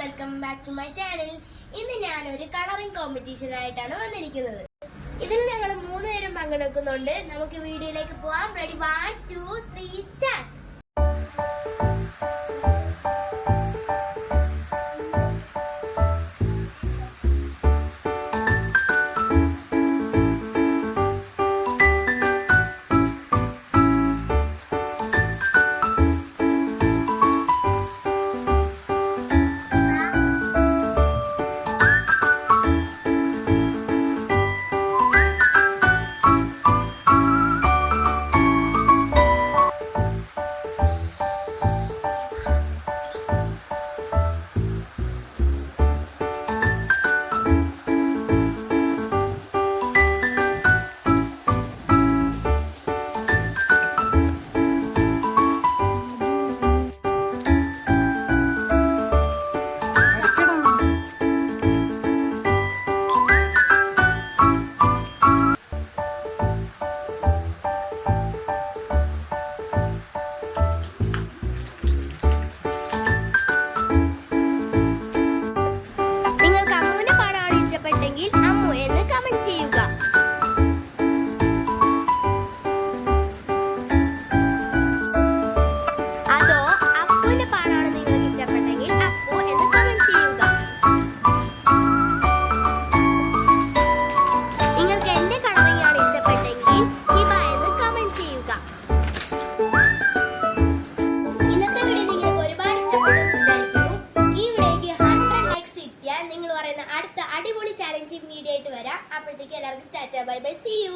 Welcome back to my channel. ഇന്ന് ഞാൻ ഒരു കളറിംഗ് കോമ്പറ്റീഷൻ ആയിട്ടാണ് വന്നിരിക്കുന്നത്. ഇതിൽ ഞങ്ങൾ മൂന്ന് പേരും പങ്കെടുക്കുന്നുണ്ട്. നമുക്ക് വീഡിയോയിലേക്ക് പോവാം. Ready one two three start മറ്റൊരു മീഡിയ ആയിട്ട് വരാം. അപ്പോഴത്തേക്ക് എല്ലാവർക്കും tata bye bye see you